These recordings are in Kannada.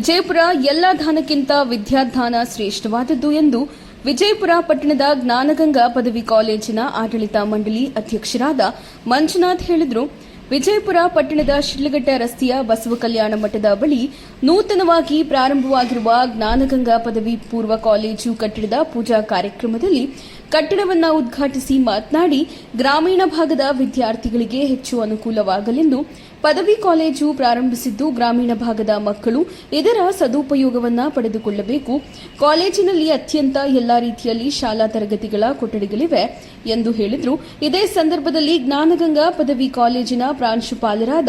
ವಿಜಯಪುರ ಎಲ್ಲ ದಾನಕ್ಕಿಂತ ವಿದ್ಯಾದಾನ ಶ್ರೇಷ್ಠವಾದದ್ದು ಎಂದು ವಿಜಯಪುರ ಪಟ್ಟಣದ ಜ್ಞಾನಗಂಗಾ ಪದವಿ ಕಾಲೇಜಿನ ಆಡಳಿತ ಮಂಡಳಿ ಅಧ್ಯಕ್ಷರಾದ ಮಂಜುನಾಥ್ ಹೇಳಿದರು. ವಿಜಯಪುರ ಪಟ್ಟಣದ ಶಿಡ್ಲಘಟ್ಟ ರಸ್ತೆಯ ಬಸವ ಕಲ್ಯಾಣ ಮಠದ ಬಳಿ ನೂತನವಾಗಿ ಪ್ರಾರಂಭವಾಗಿರುವ ಜ್ಞಾನಗಂಗಾ ಪದವಿ ಪೂರ್ವ ಕಾಲೇಜು ಕಟ್ಟಡದ ಪೂಜಾ ಕಾರ್ಯಕ್ರಮದಲ್ಲಿ ಕಟ್ಟಡವನ್ನು ಉದ್ಘಾಟಿಸಿ ಮಾತನಾಡಿ ಗ್ರಾಮೀಣ ಭಾಗದ ವಿದ್ಯಾರ್ಥಿಗಳಿಗೆ ಹೆಚ್ಚು ಅನುಕೂಲವಾಗಲೆಂದು ಪದವಿ ಕಾಲೇಜು ಪ್ರಾರಂಭಿಸಿದ್ದು ಗ್ರಾಮೀಣ ಭಾಗದ ಮಕ್ಕಳು ಇದರ ಸದುಪಯೋಗವನ್ನು ಪಡೆದುಕೊಳ್ಳಬೇಕು. ಕಾಲೇಜಿನಲ್ಲಿ ಅತ್ಯಂತ ಎಲ್ಲ ರೀತಿಯಲ್ಲಿ ಶಾಲಾ ತರಗತಿಗಳ ಕೊಠಡಿಗಳಿವೆ ಎಂದು ಹೇಳಿದರು. ಇದೇ ಸಂದರ್ಭದಲ್ಲಿ ಜ್ಞಾನಗಂಗಾ ಪದವಿ ಕಾಲೇಜಿನ ಪ್ರಾಂಶುಪಾಲರಾದ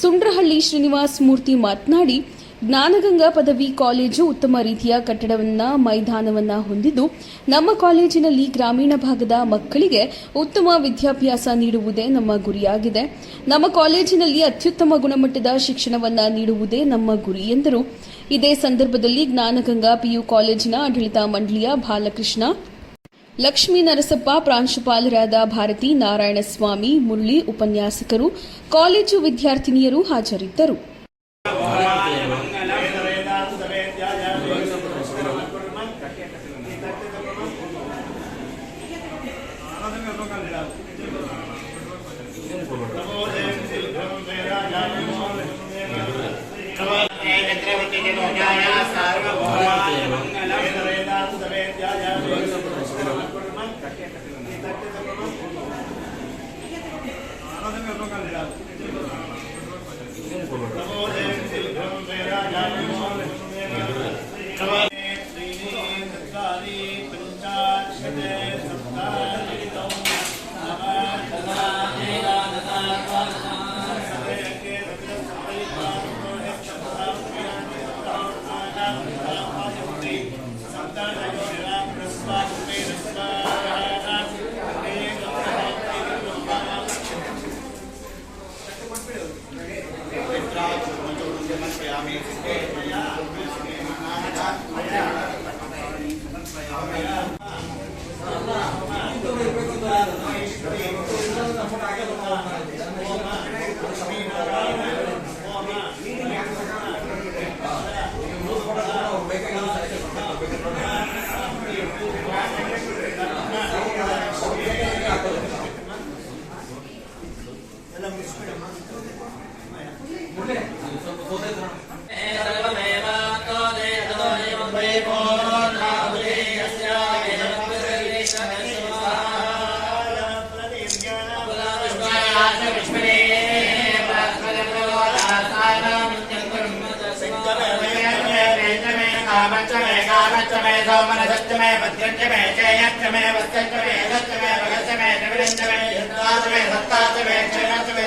ಸುಂಡ್ರಹಳ್ಳಿ ಶ್ರೀನಿವಾಸ್ ಮೂರ್ತಿ ಮಾತನಾಡಿ, ಜ್ಞಾನಗಂಗಾ ಪದವಿ ಕಾಲೇಜು ಉತ್ತಮ ರೀತಿಯ ಕಟ್ಟಡವನ್ನ, ಮೈದಾನವನ್ನ ಹೊಂದಿದ್ದು, ನಮ್ಮ ಕಾಲೇಜಿನಲ್ಲಿ ಗ್ರಾಮೀಣ ಭಾಗದ ಮಕ್ಕಳಿಗೆ ಉತ್ತಮ ವಿದ್ಯಾಭ್ಯಾಸ ನೀಡುವುದೇ ನಮ್ಮ ಗುರಿಯಾಗಿದೆ. ನಮ್ಮ ಕಾಲೇಜಿನಲ್ಲಿ ಅತ್ಯುತ್ತಮ ಗುಣಮಟ್ಟದ ಶಿಕ್ಷಣವನ್ನ ನೀಡುವುದೇ ನಮ್ಮ ಗುರಿ ಎಂದರು. ಇದೇ ಸಂದರ್ಭದಲ್ಲಿ ಜ್ಞಾನಗಂಗಾ ಪಿಯು ಕಾಲೇಜಿನ ಆಡಳಿತ ಮಂಡಳಿಯ ಬಾಲಕೃಷ್ಣ ಲಕ್ಷ್ಮೀ ನರಸಪ್ಪ ಪ್ರಾಂಶುಪಾಲರಾದ ಭಾರತಿ ನಾರಾಯಣಸ್ವಾಮಿ ಮುರಳಿ ಉಪನ್ಯಾಸಕರು ಕಾಲೇಜು ವಿದ್ಯಾರ್ಥಿನಿಯರು ಹಾಜರಿದ್ದರು no cambiará. Gracias. சோமனசத்தமே பத்ரஞ்சமே ஜெயத்தமே வஸ்தமே சத்தமே பகசமே ரவிரஞ்சமே சத்தாசமே சத்தாசமே க்ஷணத்துமே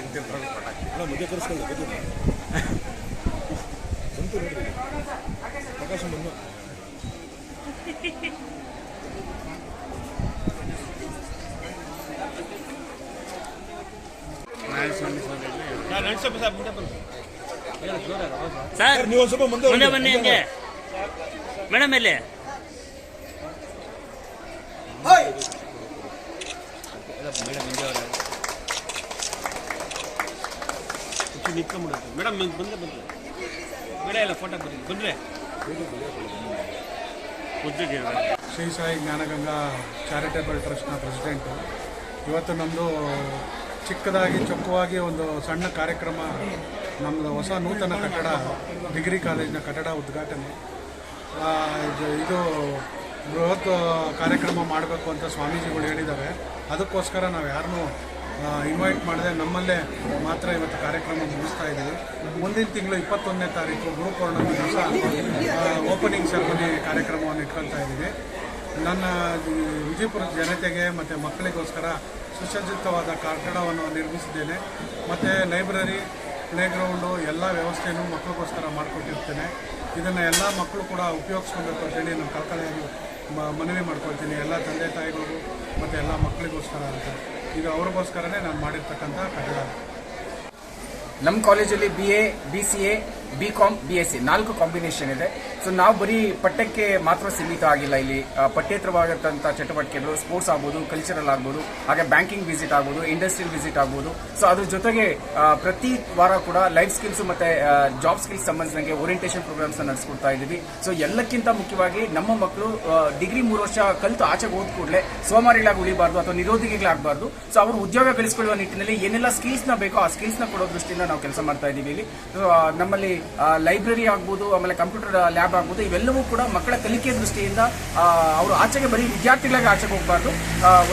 ಆ ಕಡೆ ಕೊಡ್ತಾರೆ. ಸರ್ ನೀವು ಸ್ವಲ್ಪ ಮುಂದೆ ಮುಂದೆ ಹೋಗಿ. ಬನ್ನಿ ಹಂಗೆ ಮೇಡಮ್ ಎಲ್ಲಿ ಮೇಡಮ್ ಬಂದ್ರೆ ಬಂದ್ರೆ ಬೇಡ ಇಲ್ಲ ಫೋಟೋ ಬರ್ತೀನಿ ಬಂದ್ರೆ. ಶ್ರೀ ಸಾಯಿ ಜ್ಞಾನಗಂಗಾ ಚಾರಿಟೇಬಲ್ ಟ್ರಸ್ಟ್ನ ಪ್ರೆಸಿಡೆಂಟು ಇವತ್ತು ನಮ್ಮದು ಚಿಕ್ಕದಾಗಿ ಚೊಕ್ಕವಾಗಿ ಒಂದು ಸಣ್ಣ ಕಾರ್ಯಕ್ರಮ ನಮ್ಮದು ಹೊಸ ನೂತನ ಕಟ್ಟಡ ಡಿಗ್ರಿ ಕಾಲೇಜಿನ ಕಟ್ಟಡ ಉದ್ಘಾಟನೆ. ಆ, ಇದು- ಇದು ಬೃಹತ್ ಕಾರ್ಯಕ್ರಮ ಮಾಡಬೇಕು ಅಂತ ಸ್ವಾಮೀಜಿಗಳು ಹೇಳಿದ್ದಾರೆ ಅದಕ್ಕೋಸ್ಕರ ನಾವು ಯಾರನ್ನೂ ಇನ್ವೈಟ್ ಮಾಡಿದೆ. ನಮ್ಮಲ್ಲೇ ಮಾತ್ರ ಇವತ್ತು ಕಾರ್ಯಕ್ರಮ ಮುಗಿಸ್ತಾ ಇದ್ದೀವಿ. ಮುಂದಿನ ತಿಂಗಳು ಇಪ್ಪತ್ತೊಂದನೇ ತಾರೀಕು ಗುರು ದಿವಸ ಓಪನಿಂಗ್ ಸೆರೆಮನಿ ಕಾರ್ಯಕ್ರಮವನ್ನು ಇಟ್ಕೊಳ್ತಾ ಇದ್ದೀವಿ. ನನ್ನ ವಿಜಯಪುರ ಜನತೆಗೆ ಮತ್ತು ಮಕ್ಕಳಿಗೋಸ್ಕರ ಸುಸಜ್ಜಿತವಾದ ಕಟ್ಟಡವನ್ನು ನಿರ್ಮಿಸಿದ್ದೇನೆ. ಮತ್ತು ಲೈಬ್ರರಿ, ಪ್ಲೇಗ್ರೌಂಡು ಎಲ್ಲ ವ್ಯವಸ್ಥೆಯನ್ನು ಮಕ್ಕಳಿಗೋಸ್ಕರ ಮಾಡಿಕೊಟ್ಟಿರ್ತೇನೆ. ಇದನ್ನು ಎಲ್ಲ ಮಕ್ಕಳು ಕೂಡ ಉಪಯೋಗಿಸ್ಕೊಬೇಕು ಅಂತೇಳಿ ನಾನು ಕಳ್ಕಳಿಯಾಗಿ ಮ- ಮನವಿ ಮಾಡ್ಕೊಳ್ತೀನಿ. ಎಲ್ಲ ತಂದೆ ತಾಯಿಗಳು ಮತ್ತು ಎಲ್ಲ ಮಕ್ಕಳಿಗೋಸ್ಕರ ಅಂತ. ಇದು ಅವ್ರಿಗೋಸ್ಕರನೇ ನಾನು ಮಾಡಿರ್ತಕ್ಕಂಥ ಕಟ್ಟಡ ನಮ್ಮ ಕಾಲೇಜಲ್ಲಿ B A B C A B com B S C ನಾಲ್ಕು ಕಾಂಬಿನೇಷನ್ ಇದೆ. ಸೊ ನಾವು ಬರೀ ಪಠ್ಯಕ್ಕೆ ಮಾತ್ರ ಸೀಮಿತ ಆಗಿಲ್ಲ ಇಲ್ಲಿ. ಪಠ್ಯೇತರವಾಗಿರ್ತಕ್ಕಂಥ ಚಟುವಟಿಕೆಗಳು ಸ್ಪೋರ್ಟ್ಸ್ ಆಗ್ಬೋದು ಕಲ್ಚರಲ್ ಆಗ್ಬೋದು, ಹಾಗೆ ಬ್ಯಾಂಕಿಂಗ್ ವಿಸಿಟ್ ಆಗ್ಬೋದು ಇಂಡಸ್ಟ್ರಿಯಲ್ ವಿಸಿಟ್ ಆಗ್ಬೋದು. ಸೊ ಅದ್ರ ಜೊತೆಗೆ ಪ್ರತಿ ವಾರ ಕೂಡ ಲೈಫ್ ಸ್ಕಿಲ್ಸ್ ಮತ್ತೆ ಜಾಬ್ ಸ್ಕಿಲ್ಸ್ ಸಂಬಂಧಿಸಿದಂಗೆ ಓರಿಯಂಟೇಷನ್ ಪ್ರೋಗ್ರಾಮ್ಸ್ ನಡೆಸ್ಕೊಡ್ತಾ ಇದ್ದೀವಿ. ಸೊ ಎಲ್ಲಕ್ಕಿಂತ ಮುಖ್ಯವಾಗಿ ನಮ್ಮ ಮಕ್ಕಳು ಡಿಗ್ರಿ ಮೂರು ವರ್ಷ ಕಲಿತು ಆಚೆಗೆ ಹೋದ ಕೂಡಲೇ ಸೋಮಾರಿಗಳಾಗಿ ಉಳಿಬಾರ್ದು ಅಥವಾ ನಿರೋಧಿಗಳಾಗಬಾರ್ದು ಸೊ ಅವರು ಉದ್ಯೋಗ ಗಳಿಸಿಕೊಳ್ಳುವ ನಿಟ್ಟಿನಲ್ಲಿ ಏನೆಲ್ಲ ಸ್ಕಿಲ್ಸ್ನ ಬೇಕೋ ಆ ಸ್ಕಿಲ್ಸ್ನ ಕೊಡೋ ದೃಷ್ಟಿಯಿಂದ ನಾವು ಕೆಲಸ ಮಾಡ್ತಾ ಇದ್ದೀವಿ ಇಲ್ಲಿ. ನಮ್ಮಲ್ಲಿ ಲೈಬ್ರರಿ ಆಗ್ಬೋದು, ಆಮೇಲೆ ಕಂಪ್ಯೂಟರ್ ಲ್ಯಾಬ್ ಆಗ್ಬೋದು, ಇವೆಲ್ಲವೂ ಕೂಡ ಮಕ್ಕಳ ಕಲಿಕೆ ದೃಷ್ಟಿಯಿಂದ ಅವರು ಆಚೆಗೆ ಬರೀ ವಿದ್ಯಾರ್ಥಿಗಳಾಗಿ ಆಚೆಗೆ ಹೋಗಬಾರ್ದು.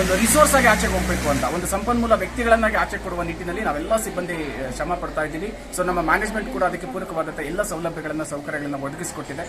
ಒಂದು ರಿಸೋರ್ಸ್ ಆಗಿ ಆಚೆಗೆ ಹೋಗಬೇಕು ಅಂತ, ಒಂದು ಸಂಪನ್ಮೂಲ ವ್ಯಕ್ತಿಗಳನ್ನಾಗಿ ಆಚೆ ಕೊಡುವ ನಿಟ್ಟಿನಲ್ಲಿ ನಾವೆಲ್ಲ ಸಿಬ್ಬಂದಿ ಶ್ರಮ ಪಡ್ತಾ ಇದ್ದೀವಿ. ಸೊ ನಮ್ಮ ಮ್ಯಾನೇಜ್ಮೆಂಟ್ ಕೂಡ ಅದಕ್ಕೆ ಪೂರಕವಾದಂಥ ಎಲ್ಲ ಸೌಲಭ್ಯಗಳನ್ನು, ಸೌಕರ್ಯಗಳನ್ನು ಒದಗಿಸಿಕೊಟ್ಟಿದೆ.